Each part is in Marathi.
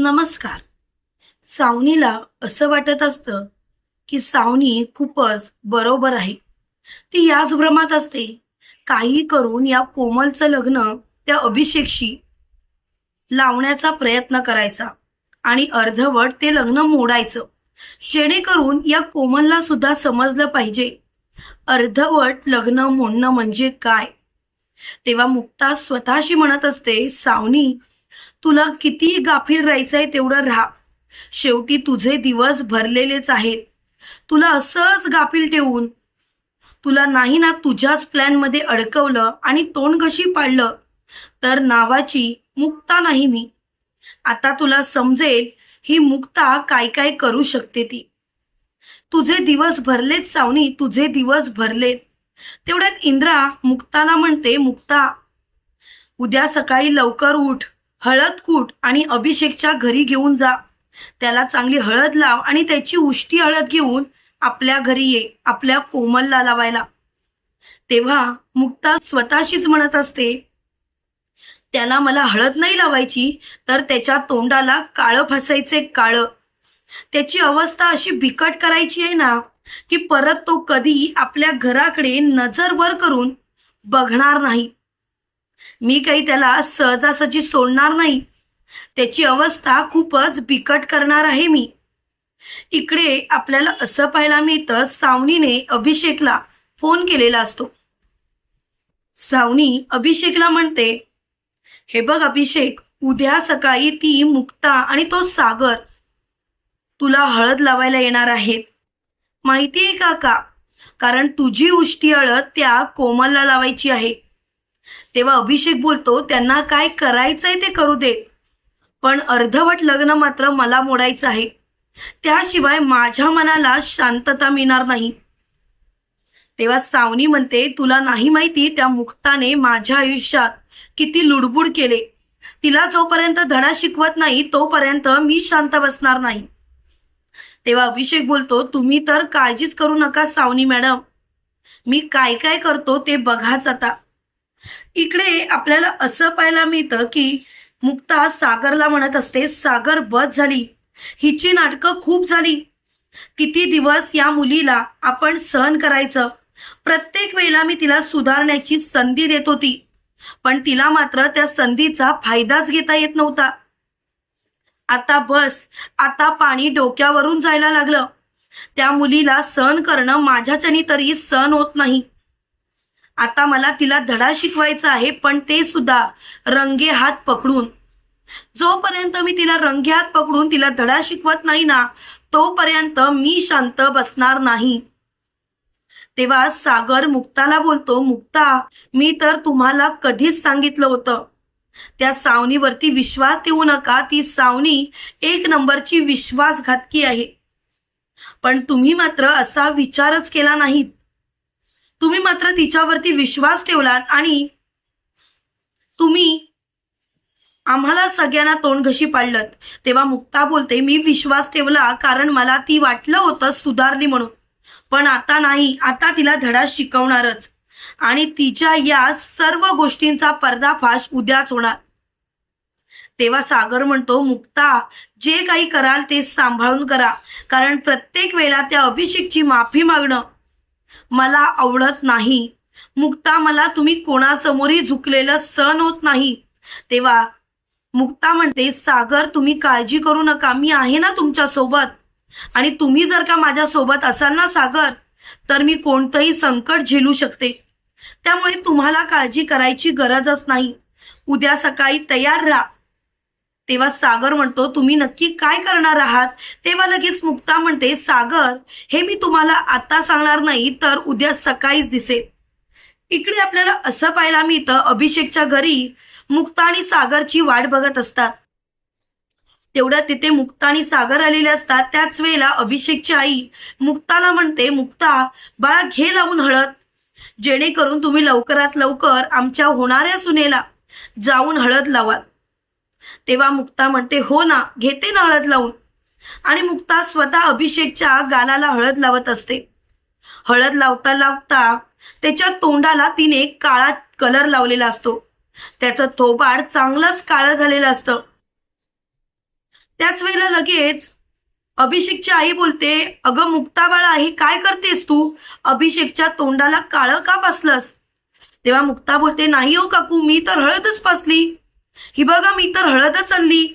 नमस्कार. सावनीला असं वाटत असतं की सावनी खूपच बरोबर आहे. ती याच भ्रमात असते. काही करून या कोमलचं लग्न त्या अभिषेकशी लावण्याचा प्रयत्न करायचा आणि अर्धवट ते लग्न मोडायचं. जेणेकरून या कोमलला सुद्धा समजलं पाहिजे. अर्धवट लग्न मोडणं म्हणजे काय? तेव्हा मुक्ता स्वतःशी म्हणत असते सावनी तुला किती गाफील राहायचंय तेवढं राहा. शेवटी तुझे दिवस भरलेलेच आहेत. तुला असंच गाफील ठेवून. तुला नाही ना तुझ्याच प्लॅनमध्ये अडकवलं आणि तोंड कशी पाडलं. तर नावाची मुक्ता नाही मी. आता तुला समजेल ही मुक्ता काय काय करू शकते ती. तुझे दिवस भरलेत सावनी तुझे दिवस भरलेत. तेवढ्यात इंद्रा मुक्ताला म्हणते मुक्ता उद्या सकाळी लवकर उठ. हळद कूट आणि अभिषेकच्या घरी घेऊन जा. त्याला चांगली हळद लाव आणि त्याची उष्टी हळद घेऊन आपल्या घरी ये आपल्या कोमलला लावायला. तेव्हा मुक्ता स्वतःशीच म्हणत असते त्याला मला हळद नाही लावायची तर त्याच्या तोंडाला काळं फसायचे काळं. त्याची अवस्था अशी बिकट करायची आहे ना की परत तो कधी आपल्या घराकडे नजर वर करून बघणार नाही. मी काही त्याला सहजासहजी सोडणार नाही. त्याची अवस्था खूपच बिकट करणार आहे मी. इकडे आपल्याला असं पाहायला मिळतं सावनीने अभिषेकला फोन केलेला असतो. सावनी अभिषेकला म्हणते हे बघ अभिषेक उद्या सकाळी ती मुक्ता आणि तो सागर तुला हळद लावायला येणार आहेत. माहिती आहे का? कारण तुझी उष्टी हळद त्या कोमलला लावायची आहे. तेव्हा अभिषेक बोलतो त्यांना काय करायचंय ते करू देत पण अर्धवट लग्न मात्र मला मोडायचं आहे. त्याशिवाय माझ्या मनाला शांतता मिळणार नाही. तेव्हा सावनी म्हणते तुला नाही माहिती त्या मुक्ताने माझ्या आयुष्यात किती लुडबुड केले. तिला जोपर्यंत धडा शिकवत नाही तोपर्यंत मी शांत बसणार नाही. तेव्हा अभिषेक बोलतो तुम्ही तर काळजीच करू नका सावनी मॅडम. मी काय काय करतो ते बघाच आता. इकडे आपल्याला असं पाहायला मिळतं की मुक्ता सागरला म्हणत असते सागर बस झाली. हिची नाटकं खूप झाली. किती दिवस या मुलीला आपण सहन करायचं? प्रत्येक वेळेला मी तिला सुधारण्याची संधी देत होती. पण तिला मात्र त्या संधीचा फायदाच घेता येत नव्हता. आता बस आता पाणी डोक्यावरून जायला लागलं. त्या मुलीला सहन करणं माझ्याच्यानी तरी सहन होत नाही. आता मला तिला धडा शिकवायचा आहे पण ते सुद्धा रंगे हात पकडून. जोपर्यंत मी तिला रंगे हात पकडून तिला धडा शिकवत नाही ना तोपर्यंत मी शांत बसणार नाही. तेव्हा सागर मुक्ताला बोलतो मुक्ता मी तर तुम्हाला कधीच सांगितलं होतं. त्या सावनीवरती विश्वास ठेवू नका ती सावनी एक नंबरची विश्वासघातकी आहे. पण तुम्ही मात्र असा विचारच केला नाहीत. तुम्ही मात्र तिच्यावरती विश्वास ठेवलात आणि तुम्ही आम्हाला सगळ्यांना तोंड घशी पाडलं तेव्हा मुक्ता बोलते मी विश्वास ठेवला कारण मला ती वाटलं होतं सुधारली म्हणून. पण आता नाही आता तिला धडा शिकवणारच. आणि तिच्या या सर्व गोष्टींचा पर्दाफाश उद्याच होणार. तेव्हा सागर म्हणतो मुक्ता जे काही कराल ते सांभाळून करा. कारण प्रत्येक वेळेला त्या अभिषेकची माफी मागणं मला आवडत नाही. मुक्ता मला तुम्ही कोणासमोरही झुकलेलं सण होत नाही. तेव्हा मुक्ता म्हणते सागर तुम्ही काळजी करू नका. मी आहे ना तुमच्यासोबत आणि तुम्ही जर का माझ्या सोबत असाल ना सागर तर मी कोणतंही संकट झेलू शकते. त्यामुळे तुम्हाला काळजी करायची गरजच नाही. उद्या सकाळी तयार राहा. तेव्हा सागर म्हणतो तुम्ही नक्की काय करणार आहात? तेव्हा लगेच मुक्ता म्हणते सागर हे मी तुम्हाला आता सांगणार नाही तर उद्या सकाळीच दिसेल. इकडे आपल्याला असं पाहायला मिळतं अभिषेकच्या घरी मुक्ता आणि सागरची वाट बघत असतात. तेवढ्या तिथे मुक्ता आणि सागर आलेले असतात. त्याच वेळेला अभिषेकची आई मुक्ताला म्हणते मुक्ता बाळा घे लावून हळद. जेणेकरून तुम्ही लवकरात लवकर आमच्या होणाऱ्या सुनेला जाऊन हळद लावाल. तेव्हा मुक्ता म्हणते हो ना घेते ना हळद लावून. आणि मुक्ता स्वतः अभिषेकच्या गालाला हळद लावत असते. हळद लावता लावता त्याच्या तोंडाला तिने काळा कलर लावलेला असतो. त्याचं थोबाड चांगलंच काळं झालेलं असतं. त्याच वेळेला लगेच अभिषेकची आई बोलते अगं मुक्ता बाळा हे काय करतेस तू? अभिषेकच्या तोंडाला काळं का पासलंस? तेव्हा मुक्ता बोलते नाही हो काकू मी तर हळदच पासली. ही बघा मी तर हळदच आणली.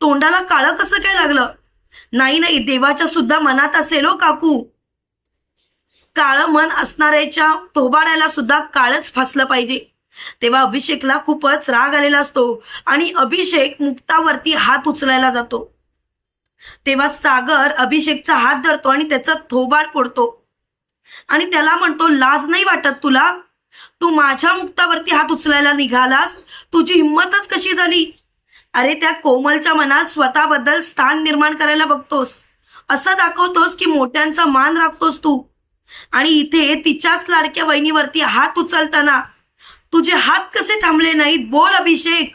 तोंडाला काळं कसं काय लागलं? नाही नाही देवाच्या सुद्धा मनात असेल हो काकू. काळं मन असणाऱ्याच्या तोबाड्याला सुद्धा काळच फासलं पाहिजे. तेव्हा अभिषेकला खूपच राग आलेला असतो आणि अभिषेक मुक्तावरती हात उचलायला जातो. तेव्हा सागर अभिषेकचा हात धरतो आणि त्याचा थोबाड फोडतो. आणि त्याला म्हणतो लाज नाही वाटत तुला? तू माझ्या मुक्तावरती हात उचलायला निघालास? तुझी हिंमतच कशी झाली? अरे त्या कोमलच्या मनात स्वतःबद्दल स्थान निर्माण करायला बघतोस. असं दाखवतोस की मोठ्यांचा मान राखतोस तू. आणि इथे तिच्याच लाडक्या वहिनीवरती हात उचलताना. तुझे हात कसे थांबले नाहीत? बोल अभिषेक.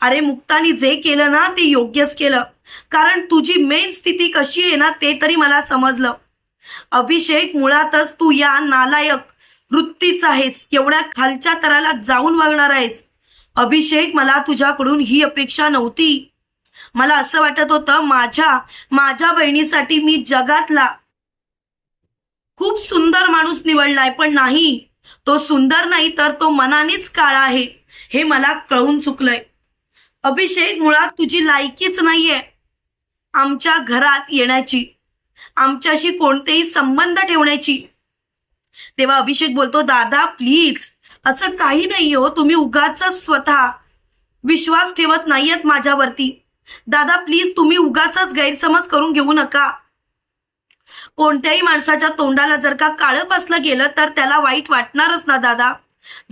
अरे मुक्तानी जे केलं ना ते योग्यच केलं. कारण तुझी मेन स्थिती कशी आहे ना ते तरी मला समजलं. अभिषेक मुळातच तू या नालायक. वृत्तीच आहेस. एवढ्या खालच्या तराला जाऊन वागणार आहेस. अभिषेक मला तुझ्याकडून ही अपेक्षा नव्हती. मला असं वाटत होतं माझ्या माझ्या बहिणीसाठी मी जगातला खूप सुंदर माणूस निवडलाय पण नाही. तो सुंदर नाही तर तो मनानेच काळा आहे. हे मला कळून चुकलंय. अभिषेक मुळात तुझी लायकीच नाहीये आमच्या घरात येण्याची. आमच्याशी कोणतेही संबंध ठेवण्याची. तेव्हा अभिषेक बोलतो दादा प्लीज असं काही नाही हो. तुम्ही उगाच स्वतः विश्वास ठेवत नाहीयेत माझ्यावरती. दादा प्लीज तुम्ही उगाच गैरसमज करून घेऊ नका. कोणत्याही माणसाच्या तोंडाला जर का काळं पसलं गेलं तर त्याला वाईट वाटणारच ना दादा.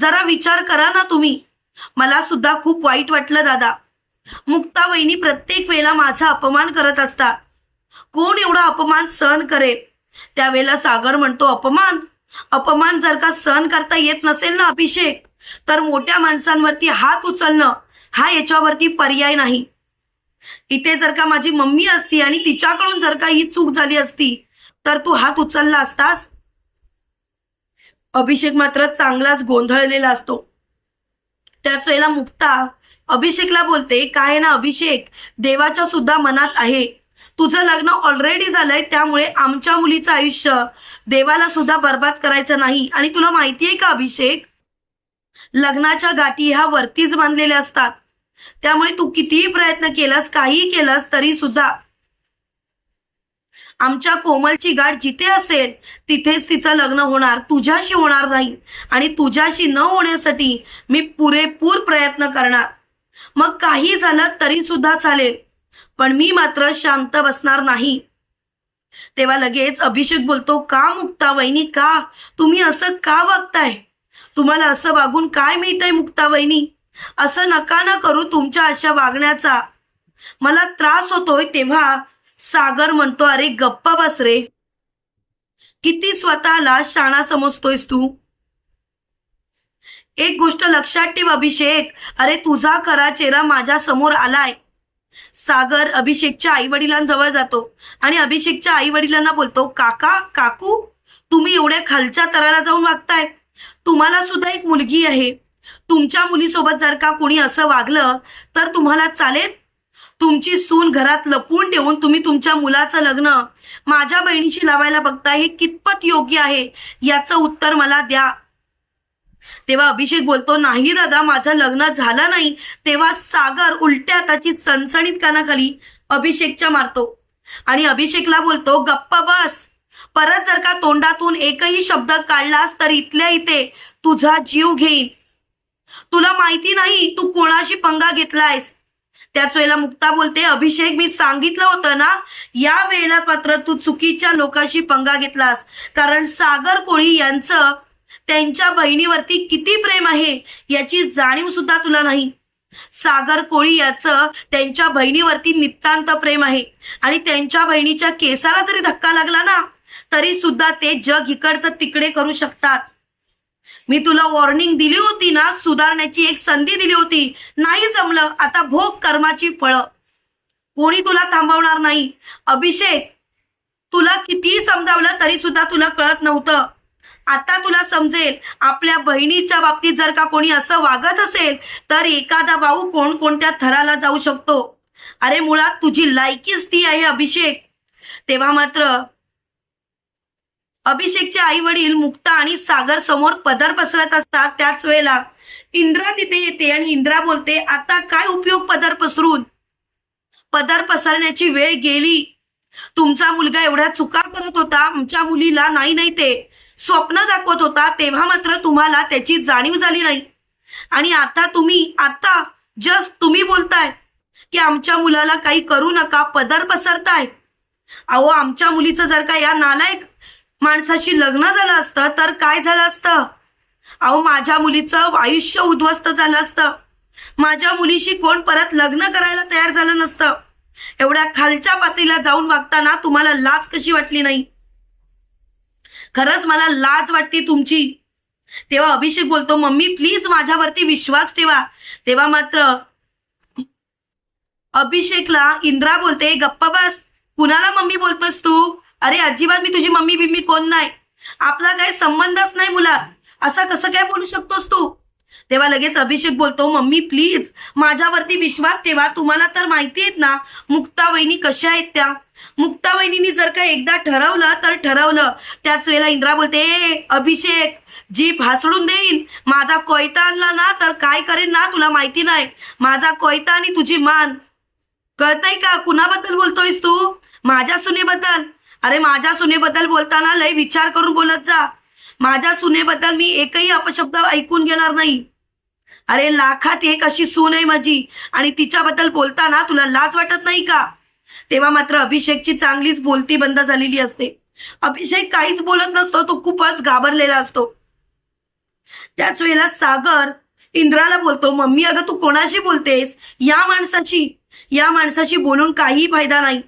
जरा विचार करा ना तुम्ही. मला सुद्धा खूप वाईट वाटलं दादा. मुक्ता वहिनी प्रत्येक वेळेला माझा अपमान करत असतात. कोण एवढा अपमान सहन करेल? त्यावेळेला सागर म्हणतो अपमान? अपमान जर का सहन करता येत नसेल ना अभिषेक तर मोठ्या माणसांवरती हात उचलणं हा याच्यावरती पर्याय नाही. इथे जर का माझी मम्मी असती आणि तिच्याकडून जर का ही चूक झाली असती तर तू हात उचलला असतास? अभिषेक मात्र चांगलाच गोंधळलेला असतो. त्याच वेळेला मुक्ता अभिषेकला बोलते काय ना अभिषेक? देवाच्या सुद्धा मनात आहे. तुझं लग्न ऑलरेडी झालंय त्यामुळे आमच्या मुलीचं आयुष्य देवाला सुद्धा बर्बाद करायचं नाही. आणि तुला माहिती आहे का अभिषेक? लग्नाच्या गाठी ह्या वरतीच बांधलेल्या असतात. त्यामुळे तू कितीही प्रयत्न केलास काहीही केलास तरी सुद्धा आमच्या कोमलची गाठ जिथे असेल तिथेच तिचं लग्न होणार तुझ्याशी होणार नाही. आणि तुझ्याशी न होण्यासाठी मी पुरेपूर प्रयत्न करणार. मग काही झालं तरी सुद्धा चालेल. पण मी मात्र शांत बसणार नाही. तेव्हा लगेच अभिषेक बोलतो का मुक्ता वहिनी का? तुम्ही असं का वागताय? तुम्हाला असं वागून काय मिळतंय मुक्ता वहिनी? असं नका ना करू तुमच्या अशा वागण्याचा. मला त्रास होतोय तेव्हा सागर म्हणतो अरे गप्पा बस रे. किती स्वतःला शाणा समजतोयस तू? एक गोष्ट लक्षात ठेव अभिषेक. अरे तुझा खरा चेहरा माझ्यासमोर आलाय. सागर अभिषेकच्या आई वडिलांजवळ जातो. आणि अभिषेकच्या आई वडिलांना बोलतो काका काकू तुम्ही एवढ्या खालच्या तराला जाऊन वागताय. तुम्हाला सुद्धा एक मुलगी आहे. तुमच्या मुलीसोबत जर का कोणी असं वागलं तर तुम्हाला चालेल? तुमची सून घरात लपवून ठेवून तुम्ही तुमच्या मुलाचं लग्न माझ्या बहिणीशी लावायला बघताय हे कितपत योग्य आहे? याचं उत्तर मला द्या. तेव्हा अभिषेक बोलतो नाही दादा माझं लग्न झालं नाही. तेव्हा सागर उलट्या हाताची सणसणीत कानाखाली अभिषेकच्या मारतो. आणि अभिषेकला बोलतो गप्पा बस. परत जर का तोंडातून एकही शब्द काढलास तर इथल्या इथे तुझा जीव घेईन. तुला माहिती नाही तू कोणाशी पंगा घेतलायस? त्याच वेळेला मुक्ता बोलते अभिषेक मी सांगितलं होतं ना या वेळेला मात्र तू चुकीच्या लोकांशी पंगा घेतलास. कारण सागर कोळी यांचं त्यांच्या बहिणीवरती किती प्रेम आहे याची जाणीव सुद्धा तुला नाही. सागर कोळी याचं त्यांच्या बहिणीवरती नितांत प्रेम आहे. आणि त्यांच्या बहिणीच्या केसाला जरी धक्का लागला ना तरी सुद्धा ते जग इकडचं तिकडे करू शकतात. मी तुला वॉर्निंग दिली होती ना सुधारण्याची एक संधी दिली होती. नाही जमलं आता भोग कर्माची फळं. कोणी तुला थांबवणार नाही. अभिषेक तुला कितीही समजावलं तरी सुद्धा तुला कळत नव्हतं. आता तुला समजेल आपल्या बहिणीच्या बाबतीत जर का कोणी असं वागत असेल तर एखादा भाऊ कोण कोणत्या थराला जाऊ शकतो? अरे मुळात तुझी लायकीच ती आहे अभिषेक. तेव्हा मात्र अभिषेकचे आई वडील मुक्ता आणि सागर समोर पदर पसरत असतात त्याच वेळेला. इंद्रा तिथे येते आणि इंद्रा बोलते आता काय उपयोग पदर पसरून? पदर पसरण्याची वेळ गेली. तुमचा मुलगा एवढ्या चुका करत होता आमच्या मुलीला नाही नाही ते. स्वप्न दाखवत होता तेव्हा मात्र तुम्हाला त्याची जाणीव झाली नाही. आणि आता तुम्ही आता जस्ट तुम्ही बोलताय की आमच्या मुलाला काही करू नका पदर पसरताय. अहो आमच्या मुलीचं जर का या नालायक माणसाशी लग्न झालं असतं तर काय झालं असतं? अहो माझ्या मुलीचं आयुष्य उद्ध्वस्त झालं असतं. माझ्या मुलीशी कोण परत लग्न करायला तयार झालं नसतं. एवढ्या खालच्या पातळीला जाऊन वागताना तुम्हाला लाज कशी वाटली नाही? खरंच मला लाज वाटते तुमची. तेव्हा अभिषेक बोलतो मम्मी प्लीज माझ्यावरती विश्वास ठेवा. तेव्हा मात्र अभिषेकला इंद्रा बोलते गप्पा बस. कुणाला मम्मी बोलतोस तू? अरे अजिबात मी तुझी मम्मी बिम्मी कोण नाही? आपला काही संबंधच नाही मुलात. असं कसं काय बोलू शकतोस तू? तेव्हा लगेच अभिषेक बोलतो मम्मी प्लीज माझ्यावरती विश्वास ठेवा. तुम्हाला तर माहिती आहेत ना मुक्ता वहिनी कशा आहेत त्या? मुक्ता वहिनी जर का एकदा ठरवलं तर ठरवलं. त्याच वेळेला इंद्रा बोलते "ए, अभिषेक जीप हासडून देईन. माझा कोयता आणला ना तर काय करेन ना तुला माहिती नाही. माझा कोयता आणि तुझी मान. कळतंय का? कुणाबद्दल बोलतोयस तू? माझ्या सुनेबद्दल. अरे माझ्या सुनेबद्दल बोलताना लय विचार करून बोलत जा. माझ्या सुनेबद्दल मी एकही अपशब्द ऐकून घेणार नाही. अरे लाखात एक अशी सून आहे माझी. आणि तिच्याबद्दल बोलताना तुला लाज वाटत नाही का? तेव्हा मात्र अभिषेकची चांगलीच बोलती बंद झालेली असते. अभिषेक काहीच बोलत नसतो तो खूपच घाबरलेला असतो. त्याच वेळेला सागर इंद्राला बोलतो मम्मी अगं तू कोणाशी बोलतेस? या माणसाची या माणसाशी बोलून काही फायदा नाही.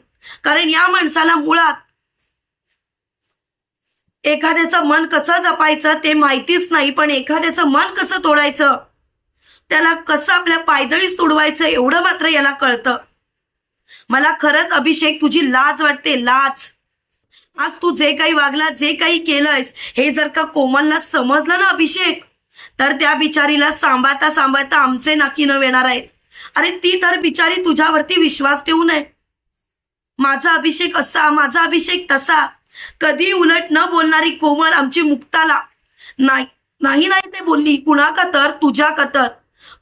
कारण या माणसाला मुळात एखाद्याचं मन कसं जपायचं ते माहितीच नाही पण एखाद्याचं मन कसं तोडायचं? त्याला कसं आपल्या पायदळीच तुडवायचं एवढं मात्र याला कळतं. मला खरंच अभिषेक तुझी लाज वाटते लाज. आज तू जे काही वागला जे काही केलंयस हे जर का कोमलला समजलं ना अभिषेक तर त्या बिचारीला सांभाळता सांभाळता आमचे नाकी न येणार आहेत. अरे ती तर बिचारी तुझ्यावरती विश्वास ठेवू नये. माझा अभिषेक असा माझा अभिषेक तसा. कधी उलट न बोलणारी कोमल आमची मुक्ताला. नाही नाही नाही ते बोलली. कुणा तर तुझ्या कतर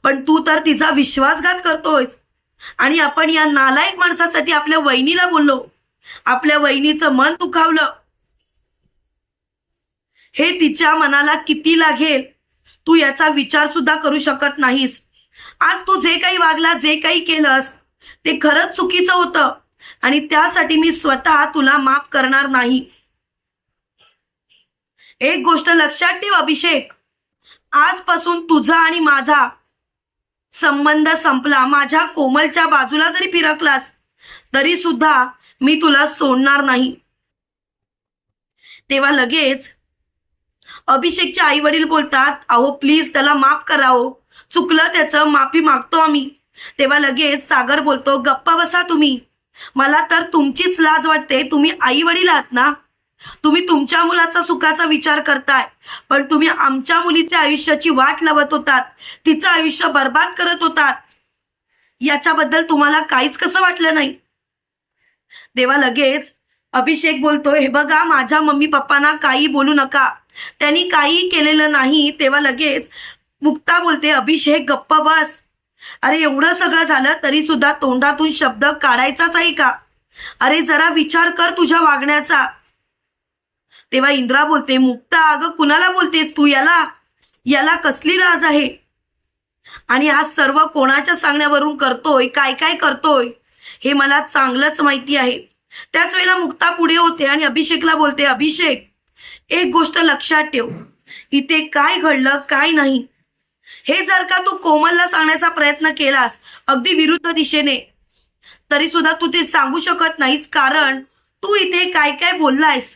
पण तू तर तिचा विश्वासघात करतोयस. आणि आपण या नालायक माणसासाठी आपल्या वहिनीला बोललो. आपल्या वहिनीचं मन दुखावलं. हे तिच्या मनाला किती लागेल? तू याचा विचार सुद्धा करू शकत नाहीस. आज तू जे काही वागला जे काही केलंस ते खरंच चुकीचं होतं. आणि त्यासाठी मी स्वतः तुला माफ करणार नाही. एक गोष्ट लक्षात ठेव अभिषेक. आजपासून तुझा आणि माझा संबंध संपला. माझ्या कोमलच्या बाजूला जरी फिरकलास तरी सुद्धा मी तुला सोडणार नाही. तेव्हा लगेच अभिषेकचे आई वडील बोलतात अहो प्लीज त्याला माफ करावं हो. चुकलं त्याचं माफी मागतो आम्ही. तेव्हा लगेच सागर बोलतो गप्पा बसा तुम्ही. मला तर तुमचीच लाज वाटते. तुम्ही आई वडील आहात ना तुम्ही तुमच्या मुलाचा सुखाचा विचार करताय पण तुम्ही आमच्या मुलीच्या आयुष्याची वाट लावत होतात तिचं आयुष्य बर्बाद करत होतात. याच्याबद्दल तुम्हाला काहीच कसं वाटलं नाही? तेव्हा लगेच अभिषेक बोलतो हे बघा माझ्या मम्मी पप्पांना काही बोलू नका. त्यांनी काही केलेलं नाही. तेव्हा लगेच मुक्ता बोलते अभिषेक गप्पा बस. अरे एवढं सगळं झालं तरी सुद्धा तोंडातून शब्द काढायचाच आहे का? अरे जरा विचार कर तुझ्या वागण्याचा. तेव्हा इंद्रा बोलते मुक्ता अगं कुणाला बोलतेस तू? याला याला कसली लाज आहे? आणि हा सर्व कोणाच्या सांगण्यावरून करतोय काय काय करतोय हे मला चांगलंच माहिती आहे. त्याच वेळेला मुक्ता पुढे होते आणि अभिषेकला बोलते अभिषेक एक गोष्ट लक्षात ठेव. इथे काय घडलं काय नाही. हे जर का तू कोमलला सांगण्याचा प्रयत्न केलास अगदी विरुद्ध दिशेने तरी सुद्धा तू ते सांगू शकत नाहीस. कारण तू इथे काय काय बोललायस?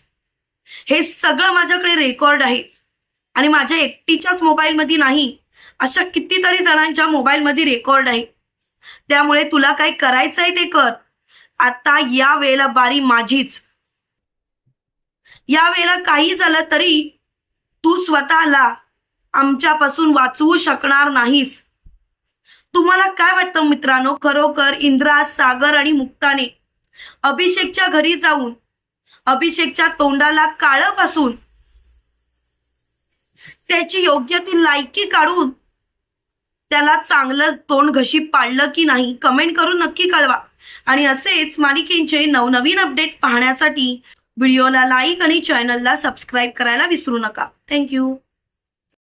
हे सगळं माझ्याकडे रेकॉर्ड आहे. आणि माझ्या एकटीच्याच मोबाईलमध्ये नाही अशा कितीतरी जणांच्या मोबाईलमध्ये रेकॉर्ड आहे. त्यामुळे तुला काय करायचं आहे ते कर. आता या वेळेला बारी माझीच. या वेळेला काही झालं तरी तू स्वतःला आमच्यापासून वाचवू शकणार नाहीस. तुम्हाला काय वाटतं मित्रांनो? खरोखर इंद्रा सागर आणि मुक्ताने अभिषेकच्या घरी जाऊन अभिषेकच्या तोंडाला काळं पासून त्याची योग्य ती लायकी काढून त्याला चांगलं तोंड घशी पाडलं की नाही कमेंट करून नक्की कळवा. आणि असेच मालिकेंचे नवनवीन अपडेट पाहण्यासाठी व्हिडिओला लाईक आणि चॅनलला सबस्क्राईब करायला विसरू नका. थँक्यू